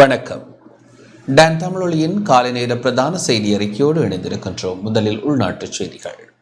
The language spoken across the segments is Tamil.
வணக்கம். டான் தமிழொலியின் காலை நேர பிரதான செய்தி அறிக்கையோடு இணைந்திருக்கின்றோம். முதலில் உள்நாட்டுச் செய்திகள்.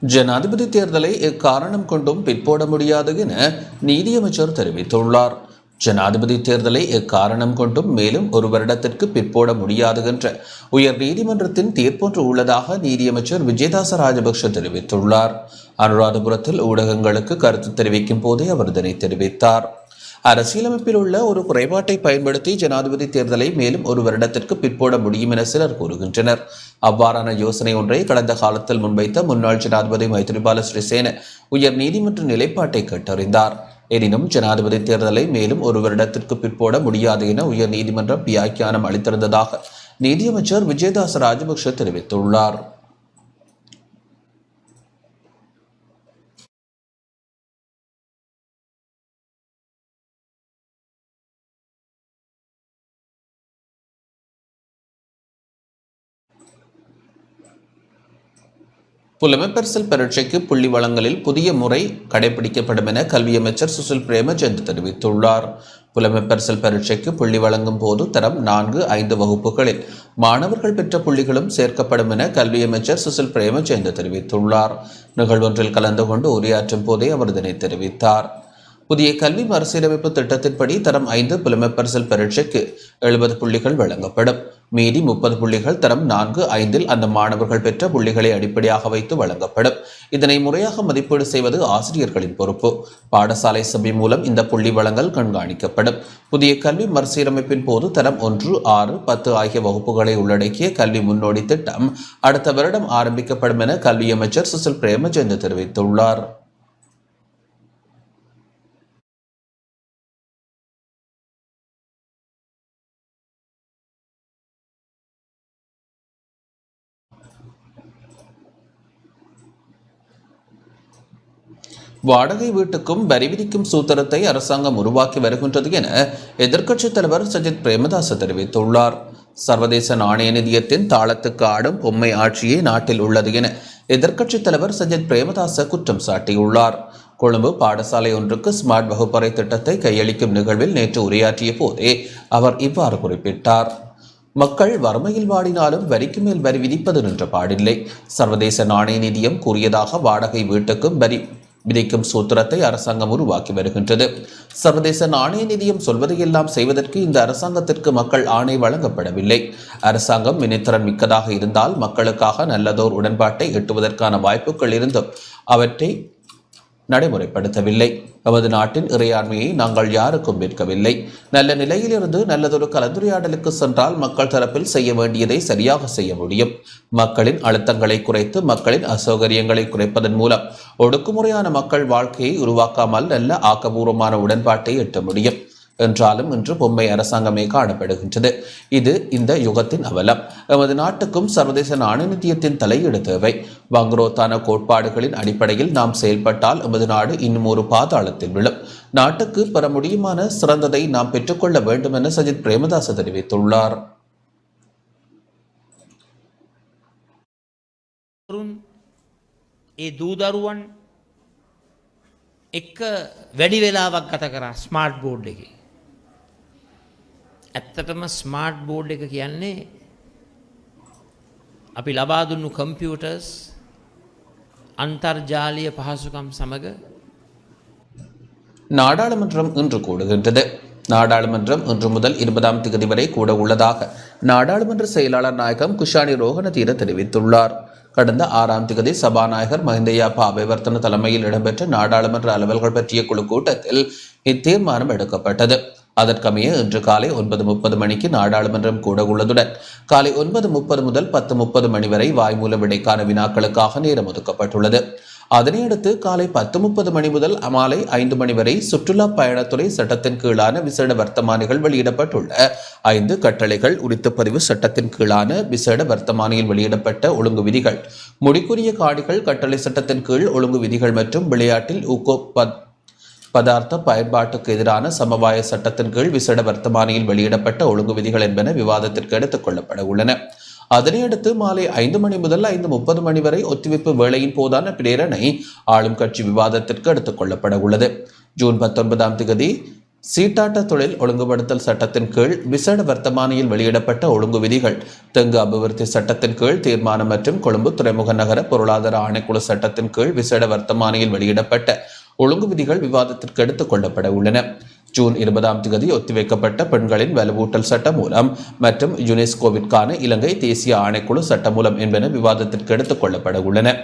ஜனாதிபதி தேர்தலை எக்காரணம் கொண்டும் பிற்போட முடியாது என நீதியமைச்சர் தெரிவித்துள்ளார். ஜனாதிபதி தேர்தலை எக்காரணம் கொண்டும் மேலும் ஒரு வருடத்திற்கு பிற்போட முடியாது என்ற உயர் நீதிமன்றத்தின் தீர்ப்பொன்று உள்ளதாக நீதியமைச்சர் விஜயதாச ராஜபக்ஷ தெரிவித்துள்ளார். அனுராதபுரத்தில் ஊடகங்களுக்கு கருத்து தெரிவிக்கும் போதே அவர் இதனை தெரிவித்தார். அரசியலமைப்பில் உள்ள ஒரு குறைபாட்டை பயன்படுத்தி ஜனாதிபதி தேர்தலை மேலும் ஒரு வருடத்திற்கு பிற்போட முடியும் என சிலர் கூறுகின்றனர். அவ்வாறான யோசனை ஒன்றை கடந்த காலத்தில் முன்வைத்த முன்னாள் ஜனாதிபதி மைத்ரிபால சிறிசேன உயர் நீதிமன்ற நிலைப்பாட்டை கேட்டறிந்தார். எனினும் ஜனாதிபதி தேர்தலை மேலும் ஒரு வருடத்திற்கு பிற்போட முடியாது என உயர் நீதிமன்றம் வியாக்கியானம் அளித்திருந்ததாக நீதியமைச்சர் விஜயதாஸ் ராஜபக்ஷ தெரிவித்துள்ளார். புலமைப்பரிசல் பரீட்சைக்கு புள்ளி வழங்கலில் புதிய முறை கடைபிடிக்கப்படும் என கல்வி அமைச்சர் சுசில் பிரேமச்சந்த் தெரிவித்துள்ளார். புலமைப்பரிசல் பரீட்சைக்கு புள்ளி வழங்கும் போது தரம் நான்கு ஐந்து வகுப்புகளில் மாணவர்கள் பெற்ற புள்ளிகளும் சேர்க்கப்படும் என கல்வி அமைச்சர் சுசில் பிரேமச்சந்த் தெரிவித்துள்ளார். நிகழ்வொன்றில் கலந்து கொண்டு உரையாற்றும் போதே அவர் இதனை தெரிவித்தார். புதிய கல்வி மறுசீரமைப்பு திட்டத்தின்படி தரம் ஐந்து புலமைப்பரிசல் பரீட்சைக்கு எழுபது புள்ளிகள் வழங்கப்படும். மீதி முப்பது புள்ளிகள் தரம் நான்கு ஐந்தில் அந்த மாணவர்கள் பெற்ற புள்ளிகளை அடிப்படையாக வைத்து வழங்கப்படும். இதனை முறையாக மதிப்பீடு செய்வது ஆசிரியர்களின் பொறுப்பு. பாடசாலை சபை மூலம் இந்த புள்ளி வழங்கல் கண்காணிக்கப்படும். புதிய கல்வி மறுசீரமைப்பின் போது தரம் ஒன்று ஆறு பத்து ஆகிய வகுப்புகளை உள்ளடக்கிய கல்வி முன்னோடி திட்டம் அடுத்த வருடம் ஆரம்பிக்கப்படும் என கல்வி அமைச்சர் சுசில் பிரேமச்சந்த் தெரிவித்துள்ளார். வாடகை வீட்டுக்கும் வரி விதிக்கும் சூத்திரத்தை அரசாங்கம் உருவாக்கி வருகின்றது என எதிர்க்கட்சித் தலைவர் சஜித் பிரேமதாச தெரிவித்துள்ளார். சர்வதேச நாணய நிதியத்தின் தாளத்துக்கு ஆடும் பொம்மை ஆட்சியே நாட்டில் உள்ளது என எதிர்க்கட்சித் தலைவர் சஜித் பிரேமதாச குற்றம் சாட்டியுள்ளார். கொழும்பு பாடசாலை ஒன்றுக்கு ஸ்மார்ட் வகுப்பறை திட்டத்தை கையளிக்கும் நிகழ்வில் நேற்று உரையாற்றிய போதே அவர் இவ்வாறு குறிப்பிட்டார். மக்கள் வறுமையில் வாடினாலும் வரிக்கு மேல் வரி விதிப்பது நின்ற பாடில்லை சர்வதேச நாணய நிதியம் கூறியதாக வாடகை வீட்டுக்கும் வரி விதிக்கும் சூத்திரத்தை அரசாங்கம் உருவாக்கி வருகின்றது. சர்வதேச நாணய நிதியம் சொல்வதையெல்லாம் செய்வதற்கு இந்த அரசாங்கத்திற்கு மக்கள் ஆணை வழங்கப்படவில்லை. அரசாங்கம் வினைத்திறன் மிக்கதாக இருந்தால் மக்களுக்காக நல்லதோர் உடன்பாட்டை எட்டுவதற்கான வாய்ப்புகள் இருந்தும் அவற்றை நடைமுறைப்படுத்தவில்லை. நமது நாட்டின் இறையாண்மையை நாங்கள் யாருக்கும் விற்கவில்லை நல்ல நிலையிலிருந்து நல்லதொரு கலந்துரையாடலுக்கு சென்றால் மக்கள் தரப்பில் செய்ய வேண்டியதை சரியாக செய்ய முடியும். மக்களின் அழுத்தங்களை குறைத்து மக்களின் அசௌகரியங்களை குறைப்பதன் மூலம் ஒடுக்குமுறையான மக்கள் வாழ்க்கையை உருவாக்காமல் நல்ல ஆக்கபூர்வமான உடன்பாட்டை எட்ட முடியும். என்றாலும் இன்று பொம்மை அரசாங்கமே காணப்படுகின்றது இது இந்த யுகத்தின் அவலம் எமது நாட்டுக்கும் சர்வதேச நாணய நிதியத்தின் தலையீடு தேவை வங்குரோத்தான கோட்பாடுகளின் அடிப்படையில் நாம் செயல்பட்டால் எமது நாடு இன்னும் ஒரு பாதாளத்தில் விழும் நாட்டுக்கு பெற முடியுமான சிறந்ததை நாம் பெற்றுக்கொள்ள வேண்டும் என சஜித் பிரேமதாச தெரிவித்துள்ளார் වරුන් ඒ දූදරුවන් එක්ක වැඩි වෙලාවක් ගත කරා ස්මාර්ට් බෝඩ් එක. ඇත්තටම ස්මාර්ට් බෝඩ් එක කියන්නේ අපි ලබාදුන්නු කම්පියුටර්ස් අන්තර්ජාලය පහසුකම් සමඟ நாடாளுமன்றம் இன்று கூடுகின்றது நாடாளுமன்றம் இன்று முதல் இருபதாம் தேதி வரை கூட உள்ளதாக நாடாளுமன்ற செயலாளர் நாயகம் குஷானி ரோகணதீர தெரிவித்துள்ளார் கடந்த ஆறாம் தேதி சபாநாயகர் மஹிந்தயாப்பா அபிவர்த்தன தலைமையில் இடம்பெற்ற நாடாளுமன்ற அலுவல்கள் பற்றிய குழு கூட்டத்தில் இத்தீர்மானம் எடுக்கப்பட்டது அதற்கமைய இன்று காலை ஒன்பது முப்பது மணிக்கு நாடாளுமன்றம் கூட உள்ளதுடன் காலை ஒன்பது முப்பது முதல் பத்து முப்பது மணி வரை வாய்மூல விடைக்கான வினாக்களுக்காக நேரம் ஒதுக்கப்பட்டுள்ளது. அதனையடுத்து காலை பத்து முப்பது மணி முதல் மாலை ஐந்து மணி வரை சுற்றுலா பயணத்துறை சட்டத்தின் கீழான விசேட வர்த்தமானிகள் வெளியிடப்பட்டுள்ள ஐந்து கட்டளைகள் உரித்துப்பதிவு சட்டத்தின் கீழான விசேட வர்த்தமானியில் வெளியிடப்பட்ட ஒழுங்கு விதிகள். முடிக்குரிய காணிகள் கட்டளை சட்டத்தின் கீழ் ஒழுங்கு விதிகள் மற்றும் விளையாட்டில் ஊக்கோ பதார்த்த பயன்பாட்டுக்கு எதிரான சமவாய சட்டத்தின் கீழ் விசேட வர்த்தமானியில் வெளியிடப்பட்ட ஒழுங்கு விதிகள் என்பன விவாதத்திற்கு எடுத்துக் கொள்ளப்பட உள்ளன. அதனையடுத்து மாலை ஐந்து மணி முதல் ஐந்து முப்பது மணி வரை ஒத்திவைப்பு வேளையின் போதான பிரேரணை ஆளும் கட்சி விவாதத்திற்கு எடுத்துக் கொள்ளப்பட உள்ளது. ஜூன் பத்தொன்பதாம் தேதி சீட்டாட்ட தொழில் ஒழுங்குபடுத்தல் சட்டத்தின் கீழ் விசேட வர்த்தமானியில் வெளியிடப்பட்ட ஒழுங்கு விதிகள் தெங்கு அபிவிருத்தி சட்டத்தின் கீழ் தீர்மானம் மற்றும் கொழும்பு துறைமுக நகர பொருளாதார ஆணைக்குழு சட்டத்தின் கீழ் விசேட வர்த்தமானியில் வெளியிடப்பட்ட ஒழுங்கு விதிகள் விவாதத்திற்கு எடுத்துக் கொள்ளப்பட உள்ளன. ஜூன் இருபதாம் தேதி ஒத்திவைக்கப்பட்ட பெண்களின் வலுவூட்டல் சட்டம் மூலம் மற்றும் யுனெஸ்கோவிற்கான இலங்கை தேசிய ஆணைக்குழு சட்டம் மூலம் என்பன விவாதத்திற்கு எடுத்துக் கொள்ளப்பட உள்ளன.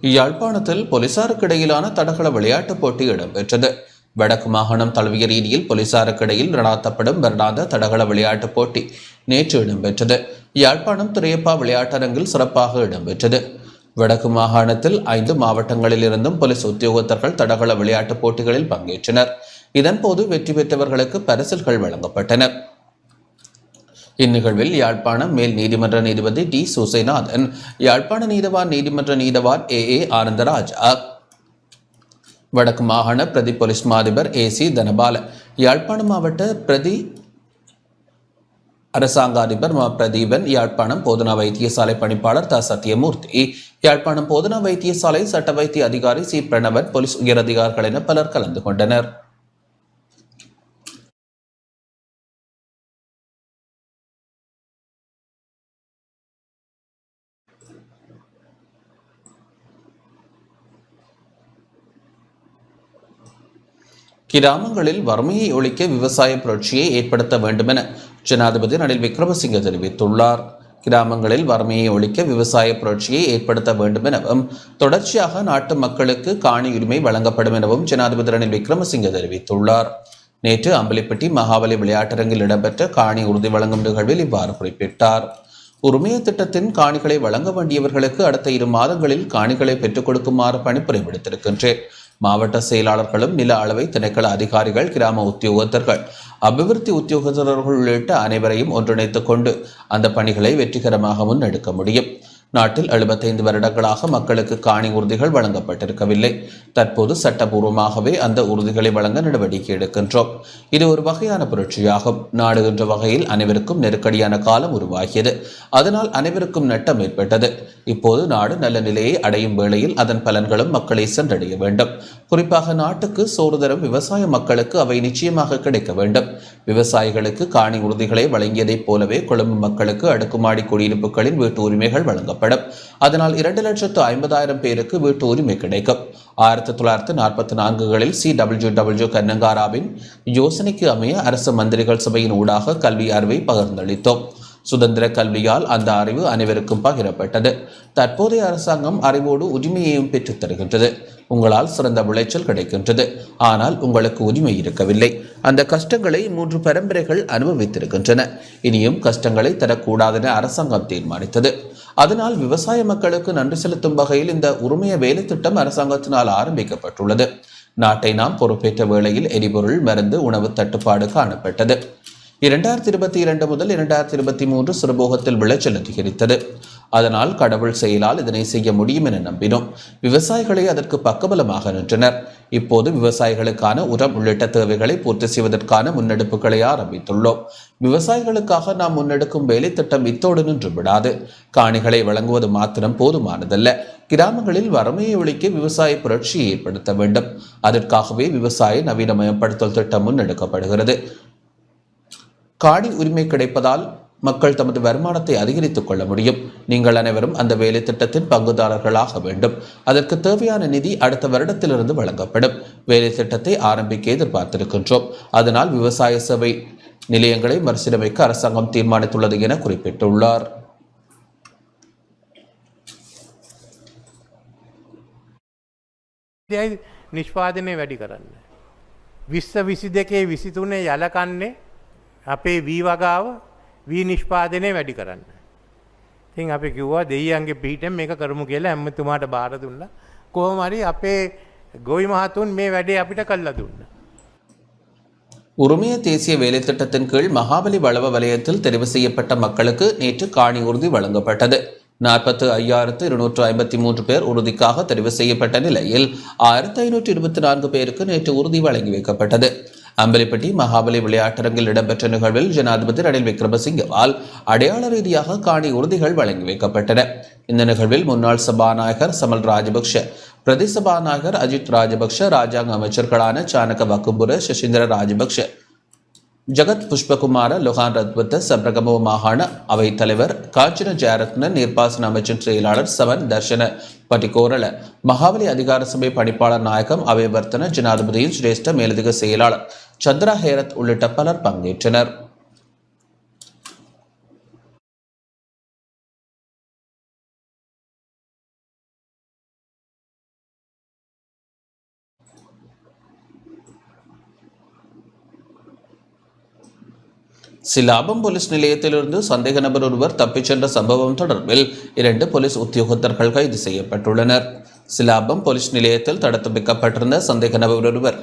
யாழ்ப்பாணத்தில் போலீசாருக்கு இடையிலான தடகள விளையாட்டுப் போட்டி இடம்பெற்றது. வடக்கு மாகாணம் தழுவிய ரீதியில் போலீசாருக்கிடையில் நடாத்தப்படும் வருடாந்த தடகள விளையாட்டுப் போட்டி நேற்று இடம்பெற்றது. யாழ்ப்பாணம் துறையப்பா விளையாட்டரங்கில் சிறப்பாக இடம்பெற்றது. வடக்கு மாகாணத்தில் ஐந்து மாவட்டங்களில் இருந்தும் போலீஸ் உத்தியோகத்தர்கள் தடகள விளையாட்டுப் போட்டிகளில் பங்கேற்றனர். இதன்போது வெற்றி பெற்றவர்களுக்கு பரிசில்கள் வழங்கப்பட்டன. இந்நிகழ்வில் யாழ்ப்பாணம் மேல் நீதிமன்ற நீதிபதி டி. சுசைநாதன் யாழ்ப்பாண நீதவான் நீதிமன்ற நீதவான் ஏ. ஏ. ஆனந்தராஜ் வடக்கு மாகாண பிரதி போலீஸ் மாதிபர் ஏ. சி. தனபால யாழ்ப்பாண மாவட்ட பிரதி அரசாங்க அதிபர் மா. பிரதீபன் யாழ்ப்பாணம் போதனா வைத்தியசாலை பணிப்பாளர் த. சத்யமூர்த்தி யாழ்ப்பாணம் போதனா வைத்தியசாலை சட்ட வைத்திய அதிகாரி சி. பிரணவன் போலீஸ் உயரதிகாரிகள் என பலர் கலந்து கொண்டனர். கிராமங்களில் வறுமையை ஒழிக்க விவசாய புரட்சியை ஏற்படுத்த வேண்டுமென ஜனாதிபதி ரணில் விக்ரமசிங்க தெரிவித்துள்ளார். கிராமங்களில் வறுமையை ஒழிக்க விவசாய புரட்சியை ஏற்படுத்த வேண்டும் எனவும் தொடர்ச்சியாக நாட்டு மக்களுக்கு காணி உரிமை வழங்கப்படும் எனவும் ஜனாதிபதி ரணில் விக்ரமசிங்க தெரிவித்துள்ளார். நேற்று அம்பலிப்பட்டி மகாபலி விளையாட்டரங்கில் இடம்பெற்ற காணி உறுதி வழங்கும் நிகழ்வில் இவ்வாறு குறிப்பிட்டார். உரிமைய திட்டத்தின் காணிகளை வழங்க வேண்டியவர்களுக்கு அடுத்த இரு மாதங்களில் காணிகளை பெற்றுக் கொடுக்குமாறு பணிப்புரை விடுத்திருக்கின்றேன் மாவட்ட செயலாளர்களும் நில அளவை திணைக்கள அதிகாரிகள் கிராம உத்தியோகத்தர்கள் அபிவிருத்தி உத்தியோகத்தர்கள் உள்ளிட்ட அனைவரையும் ஒன்றிணைத்துக் கொண்டு அந்த பணிகளை வெற்றிகரமாக முன்னெடுக்க முடியும். நாட்டில் 75 வருடங்களாக மக்களுக்கு காணி உறுதிகள் வழங்கப்பட்டிருக்கவில்லை. தற்போது சட்டபூர்வமாகவே அந்த உறுதிகளை வழங்க நடவடிக்கை எடுக்கின்றோம். இது ஒரு வகையான புரட்சியாகும். நாடு என்ற வகையில் அனைவருக்கும் நெருக்கடியான காலம் உருவாகியது. அதனால் அனைவருக்கும் நட்டம் ஏற்பட்டது. இப்போது நாடு நல்ல நிலையை அடையும் வேளையில் அதன் பலன்களும் மக்களை சென்றடைய வேண்டும். குறிப்பாக நாட்டுக்கு சோறு தரும் விவசாய மக்களுக்கு அவை நிச்சயமாக கிடைக்க வேண்டும். விவசாயிகளுக்கு காணி உறுதிகளை வழங்கியதைப் போலவே கொழும்பு மக்களுக்கு அடுக்குமாடி குடியிருப்புகளின் வீட்டு உரிமைகள் வழங்கப்படும். வழங்கப்படும் அதனால் இரண்டு லட்சத்து ஐம்பதாயிரம் பேருக்கு வீட்டு உரிமை கிடைக்கும். ஆயிரத்தி தொள்ளாயிரத்தி நாற்பத்தி நான்குகளில் சி டபிள்யூ டபிள்யூ கன்னங்காராவின் யோசனைக்கு அமைய அரசு மந்திரிகள் சபையின் ஊடாக கல்வி அறிவை பகிர்ந்தளித்தோம். சுதந்திர கல்வியால் அந்த அறிவு அனைவருக்கும் பகிரப்பட்டது. தற்போதைய அரசாங்கம் அறிவோடு உரிமையையும் பெற்றுத் தருகின்றது. உங்களால் சிறந்த விளைச்சல் கிடைக்கின்றது. ஆனால் உங்களுக்கு உரிமை இருக்கவில்லை. அந்த கஷ்டங்களை மூன்று பரம்பரைகள் அனுபவித்திருக்கின்றன. இனியும் கஷ்டங்களை தரக்கூடாதென அரசாங்கம் தீர்மானித்தது. அதனால் விவசாய மக்களுக்கு நன்றி செலுத்தும் வகையில் இந்த உரிமைய வேலை திட்டம் அரசாங்கத்தினால் ஆரம்பிக்கப்பட்டுள்ளது. நாட்டை நாம் பொறுப்பேற்ற வேளையில் எரிபொருள் மருந்து உணவு தட்டுப்பாடு காணப்பட்டது. இரண்டாயிரத்தி இருபத்தி இரண்டு முதல் இரண்டாயிரத்தி இருபத்தி மூன்று சிறுபோகத்தில் விளைச்சல் அதிகரித்தது. அதனால் கடவுள் செயலால் இதனை செய்ய முடியும் என நம்பினோம். விவசாயிகளை அதற்கு பக்கபலமாக நின்றனர். இப்போது விவசாயிகளுக்கான உரம் உள்ளிட்ட தேவைகளை பூர்த்தி செய்வதற்கான முன்னெடுப்புகளை ஆரம்பித்துள்ளோம். விவசாயிகளுக்காக நாம் முன்னெடுக்கும் வேலை திட்டம் இத்தோடு நின்று விடாது. காணிகளை வழங்குவது மாத்திரம் போதுமானதல்ல. கிராமங்களில் வறுமையை ஒழிக்க விவசாய புரட்சியை ஏற்படுத்த வேண்டும். அதற்காகவே விவசாய நவீனமயப்படுத்தல் திட்டம் முன்னெடுக்கப்படுகிறது. காணி உரிமை கிடைப்பதால் மக்கள் தமது வருமானத்தை அதிகரித்துக் கொள்ள முடியும் நீங்கள் அனைவரும் அந்த வேலை திட்டத்தின் பங்குதாரர்களாக வேண்டும் அதற்கு தேவையான நிதி அடுத்த வருடத்திலிருந்து வழங்கப்படும் வேலை திட்டத்தை ஆரம்பிக்க எதிர்பார்த்திருக்கின்றோம் அதனால் விவசாய சேவை நிலையங்களை மறுசீரமைக்க அரசாங்கம் தீர்மானித்துள்ளது என குறிப்பிட்டுள்ளார் යයි නිෂ්පාදනය වැඩි කරන්න. විශ්ව විසි දෙකේ විසිතුනේ යලකන්නේ අපේ වී වගාව වී නිෂ්පාදනය වැඩි කරන්න. තින් අපි කිව්වා දෙයියන්ගේ පිහිටෙන් මේක කරමු කියලා ඇම්මතුමාට බාර දුන්න. කොහොමරි අපේ ගොයි මහතුන් මේ වැඩේ අපිට කල්ලා දුන්න. உரிமைய தேசிய வேலை திட்டத்தின் கீழ் மகாபலி வளவ வலயத்தில் தெரிவு செய்யப்பட்ட மக்களுக்கு நேற்று காணி உறுதி வழங்கப்பட்டது நாற்பத்து ஐயாயிரத்து இருநூற்று ஐம்பத்தி மூன்று பேர் உறுதிக்காக தெரிவு செய்யப்பட்ட நிலையில் ஆயிரத்தி ஐநூற்று இருபத்தி நான்கு பேருக்கு நேற்று உறுதி வழங்கி வைக்கப்பட்டது அம்பலிப்பட்டி மகாபலி விளையாட்டரங்கில் இடம்பெற்ற நிகழ்வில் ஜனாதிபதி ரணில் விக்ரமசிங்கவால் அடையாள ரீதியாக காணி உறுதிகள் வழங்கி வைக்கப்பட்டன. இந்த நிகழ்வில் முன்னாள் சபாநாயகர் சமல் ராஜபக்ஷ பிரதி சபாநாயகர் அஜித் ராஜபக்ஷ ராஜாங்க அமைச்சர்களான சானக வக்கும்புர சசீந்திர ராஜபக்ஷ ஜகத் புஷ்பகுமார லொஹான் ரத்வத்த சப்ரகமோ மாகாண அவைத் தலைவர் காஞ்சன ஜெயரத்ன நீர்ப்பாசன அமைச்சின் செயலாளர் சவன் தர்ஷன பட்டிகோரல மகாபலி அதிகார சபை பணிப்பாளர் நாயகம் அவைவர்த்தன ஜனாதிபதியின் சிரேஷ்ட மேலதிக செயலாளர் சந்திரா ஹேரத் உள்ளிட்ட பலர் பங்கேற்றனர். சிலாபம் போலீஸ் நிலையத்திலிருந்து சந்தேக நபர் ஒருவர் தப்பிச் சென்ற சம்பவம் தொடர்பில் இரண்டு போலீஸ் உத்தியோகத்தர்கள் கைது செய்யப்பட்டுள்ளனர். சிலாபம் போலீஸ் நிலையத்தில் தடுத்து வைக்கப்பட்டிருந்த சந்தேக நபர் ஒருவர்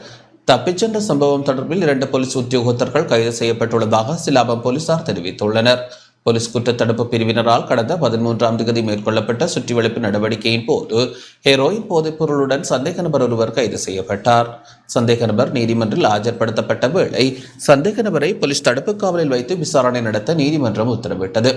தப்பிச் சென்ற சம்பவம் தொடர்பில் இரண்டு போலீஸ் உத்தியோகத்தர்கள் கைது செய்யப்பட்டுள்ளதாக சிலாபம் போலீசார் தெரிவித்துள்ளனர். போலீஸ் குற்றத்தடுப்பு பிரிவினரால் கடந்த பதிமூன்றாம் தேதி மேற்கொள்ளப்பட்ட சுற்றிவளைப்பு நடவடிக்கையின் போது ஹெரோயின் போதைப் பொருளுடன் சந்தேக நபர் ஒருவர் கைது செய்யப்பட்டார். சந்தேக நபர் நீதிமன்றில் ஆஜர்படுத்தப்பட்ட வேளை சந்தேக நபரை போலீஸ் தடுப்பு காவலில் வைத்து விசாரணை நடத்த நீதிமன்றம் உத்தரவிட்டது.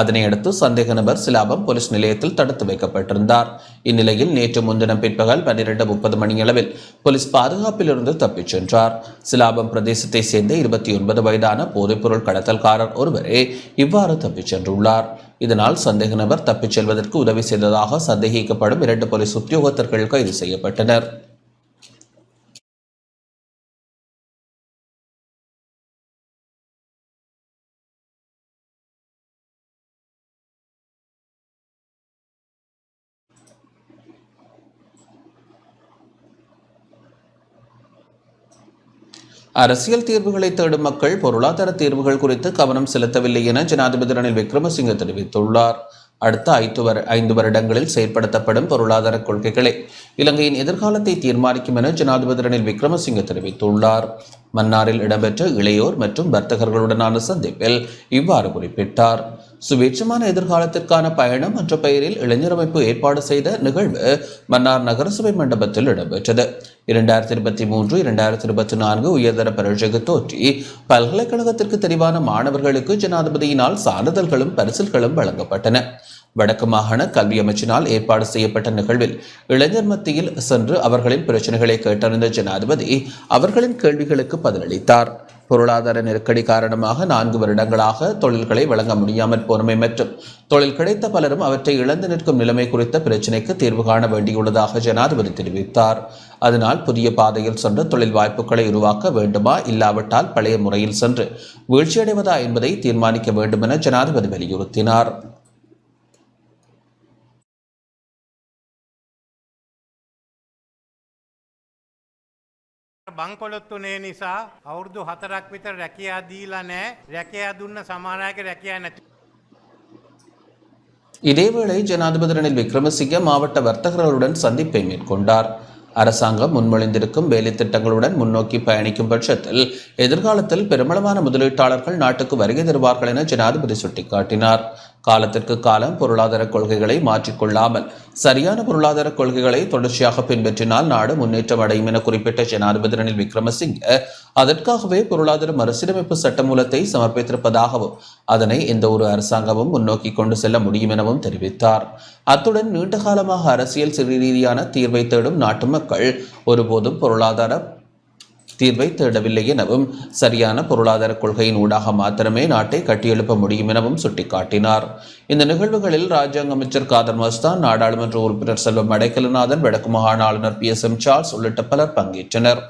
அதனையடுத்து சந்தேக நபர் சிலாபம் போலீஸ் நிலையத்தில் தடுத்து வைக்கப்பட்டிருந்தார். இந்நிலையில் நேற்று முன்தினம் பிற்பகல் பன்னிரண்டு முப்பது மணியளவில் போலீஸ் பாதுகாப்பிலிருந்து தப்பிச் சென்றார். சிலாபம் பிரதேசத்தை சேர்ந்த இருபத்தி ஒன்பது வயதான போதைப்பொருள் கடத்தல்காரர் ஒருவரே இவ்வாறு தப்பிச் சென்றுள்ளார். இதனால் சந்தேக நபர் தப்பிச் செல்வதற்கு உதவி செய்ததாக சந்தேகிக்கப்படும் இரண்டு போலீஸ் உத்தியோகத்தர்கள் கைது செய்யப்பட்டனர். அரசியல் தீர்வுகளை தேடும் மக்கள் பொருளாதார தீர்வுகள் குறித்து கவனம் செலுத்தவில்லை என ஜனாதிபதி ரணில் விக்ரமசிங்க தெரிவித்துள்ளார். அடுத்த ஐந்து வரு ஐந்து வருடங்களில் செயற்படுத்தப்படும் பொருளாதார கொள்கைகளை இலங்கையின் எதிர்காலத்தை தீர்மானிக்கும் என ஜனாதிபதி ரணில் விக்ரமசிங்க தெரிவித்துள்ளார். மன்னாரில் இடம்பெற்ற இளையோர் மற்றும் வர்த்தகர்களுடனான சந்திப்பில் இவ்வாறு குறிப்பிட்டார். சுபீட்சமான எதிர்காலத்திற்கான பயணம் என்ற பெயரில் இளைஞர் அமைப்பு ஏற்பாடு செய்த நிகழ்வு மன்னார் நகரசபை மண்டபத்தில் இடம்பெற்றது. இரண்டாயிரத்தி இருபத்தி மூன்று இரண்டாயிரத்தி இருபத்தி நான்கு உயர்தர பரீட்சைக்கு தோற்றி பல்கலைக்கழகத்திற்கு தெரிவான மாணவர்களுக்கு ஜனாதிபதியினால் சான்றிதழ்களும் பரிசில்களும் வழங்கப்பட்டன. வடக்கு மாகாண கல்வி அமைச்சினால் ஏற்பாடு செய்யப்பட்ட நிகழ்வில் இளைஞர் மத்தியில் சென்று அவர்களின் பிரச்சனைகளை கேட்டறிந்த ஜனாதிபதி அவர்களின் கேள்விகளுக்கு பதிலளித்தார். பொருளாதார நெருக்கடி காரணமாக நான்கு வருடங்களாக தொழில்களை வழங்க முடியாமற் போனமை மற்றும் தொழில் கிடைத்த பலரும் அவற்றை இழந்து நிற்கும் நிலைமை குறித்த பிரச்சினைக்கு தீர்வு காண வேண்டியுள்ளதாக ஜனாதிபதி தெரிவித்தார். அதனால் புதிய பாதையில் சென்று தொழில் வாய்ப்புகளை உருவாக்க வேண்டுமா? இல்லாவிட்டால் பழைய முறையில் சென்று வீழ்ச்சியடைவதா என்பதை தீர்மானிக்க வேண்டும் என ஜனாதிபதி வலியுறுத்தினார். බංකොලොත්තුනේ නිසා අවුරුදු හතරක් විතර රැකයා දීලා නෑ රැකයා දුන්න සමානයක රැකයා නැති. இதேவேளை ஜனாதிபதி ரணில் விக்ரமசிங்க மாவட்ட வர்த்தகர்களுடன் சந்திப்பை மேற்கொண்டார் அரசாங்கம் முன்மொழிந்திருக்கும் வேலை திட்டங்களுடன் முன்னோக்கி பயணிக்கும் பட்சத்தில் எதிர்காலத்தில் பெருமளவான முதலீட்டாளர்கள் நாட்டுக்கு வருகை தருவார்கள் என ஜனாதிபதி சுட்டிக்காட்டினார். காலத்திற்கு காலம் பொருளாதார கொள்கைகளை மாற்றிக்கொள்ளாமல் சரியான பொருளாதார கொள்கைகளை தொடர்ச்சியாக பின்பற்றினால் நாடு முன்னேற்றம் அடையும் என குறிப்பிட்ட ஜனாதிபதி ரணில் விக்ரமசிங்க அதற்காகவே பொருளாதார மறுசீரமைப்பு சட்டமூலத்தை சமர்ப்பித்திருப்பதாகவும் அதனை எந்த ஒரு அரசாங்கமும் முன்னோக்கி கொண்டு செல்ல முடியும் எனவும் தெரிவித்தார். அத்துடன் நீண்ட காலமாக அரசியல் சிறு ரீதியான தீர்வை தேடும் நாட்டு மக்கள் ஒருபோதும் பொருளாதார தீர்வை தேடவில்லை எனவும் சரியான பொருளாதார கொள்கையின் ஊடாக மாத்திரமே நாட்டை கட்டியெழுப்ப முடியும் எனவும் சுட்டிக்காட்டினார். இந்த நிகழ்வுகளில் ராஜாங்க அமைச்சர் காதர் மஸ்தான் நாடாளுமன்ற உறுப்பினர் செல்வம் அடைக்கலநாதன் வடக்கு மாகாண ஆளுநர் பி எஸ் எம் சார்ஸ் உள்ளிட்ட பலர் பங்கேற்றனர்.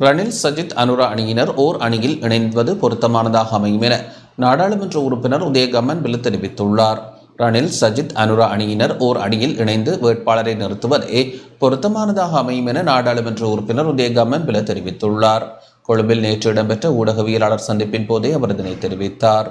ரணில் சஜித் அனுரா அணியினர் ஓர் அணியில் இணைவது பொருத்தமானதாக அமையும் என நாடாளுமன்ற உறுப்பினர் உதயகமன் பில்லு தெரிவித்துள்ளார். ரணில் சஜித் அனுரா அணியினர் ஓர் அணியில் இணைந்து வேட்பாளரை நிறுத்துவதே பொருத்தமானதாக அமையும் என நாடாளுமன்ற உறுப்பினர் உதயகமன் பில தெரிவித்துள்ளார். கொழும்பில் நேற்று இடம்பெற்ற ஊடகவியலாளர் சந்திப்பின் போதே அவர் இதனை தெரிவித்தார்.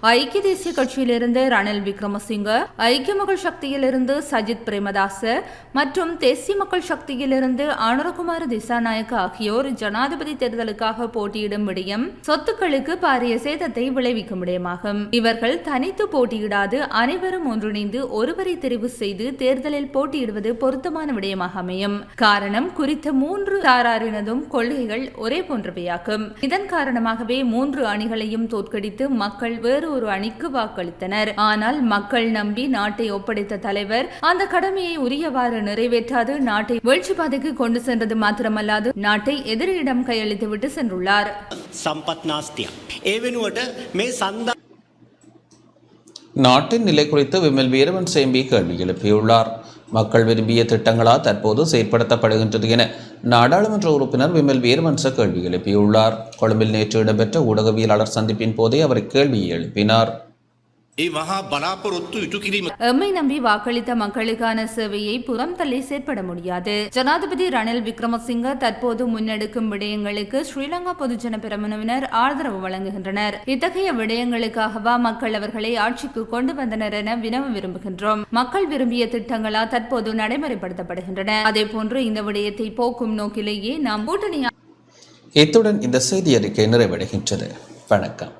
ஐக்கிய தேசிய கட்சியிலிருந்து ரணில் விக்ரமசிங்க ஐக்கிய மக்கள் சக்தியிலிருந்து சஜித் பிரேமதாச மற்றும் தேசிய மக்கள் சக்தியிலிருந்து அனுரகுமார் திசாநாயக் ஆகியோர் ஜனாதிபதி தேர்தலுக்காக போட்டியிடும் விடயம் சொத்துக்களுக்கு பாரிய சேதத்தை விளைவிக்கும் விடயமாகும். இவர்கள் தனித்து போட்டியிடாது அனைவரும் ஒன்றிணைந்து ஒருவரை தெரிவு செய்து தேர்தலில் போட்டியிடுவது பொருத்தமான விடயமாக அமையும். காரணம் குறித்த மூன்று சாராரினதும் கொள்கைகள் ஒரே போன்றவையாகும். இதன் காரணமாகவே மூன்று அணிகளை அணிகளையும் தோற்கடித்து மக்கள் வேறு ஒரு அணிக்கு வாக்களித்தனர். ஆனால் மக்கள் நம்பி நாட்டை ஒப்படைத்த தலைவர் அந்த கடமையை உரியவாறு நிறைவேற்றாது நாட்டை வீழ்ச்சி பாதைக்கு கொண்டு சென்றது மாத்திரமல்லாது நாட்டை எதிரியிடம் கையளித்துவிட்டு சென்றுள்ளார். சம்பத் நாட்டின் நிலை குறித்து விமல் வீரவன் சேம்பி கேள்வி எழுப்பியுள்ளார். மக்கள் விரும்பிய திட்டங்களா தற்போது செயற்படுத்தப்படுகின்றது என நாடாளுமன்ற உறுப்பினர் விமல் வீரமன்ச கேள்வி எழுப்பியுள்ளார். கொழும்பில் நேற்று இடம்பெற்ற ஊடகவியலாளர் சந்திப்பின் போதே அவர் கேள்வியை எழுப்பினார். எம்மை நம்பி வாக்களித்த மக்களுக்கான சேவையை புறம் தள்ளி செயற்பட முடியாது ஜனாதிபதி ரணில் விக்ரமசிங்க தற்போது முன்னெடுக்கும் விடயங்களுக்கு ஸ்ரீலங்கா பொதுஜன பெரமுனவினர் ஆதரவு வழங்குகின்றனர் இத்தகைய விடயங்களுக்காகவா மக்கள் அவர்களை ஆட்சிக்கு கொண்டு வந்தனர் என வினவ விரும்புகின்றோம். மக்கள் விரும்பிய திட்டங்களா தற்போது நடைமுறைப்படுத்தப்படுகின்றன. அதேபோன்று இந்த விடயத்தை போக்கும் நோக்கிலேயே நாம் கூட்டணி இத்துடன் இந்த செய்தி அறிக்கை நிறைவடைகின்றது. வணக்கம்.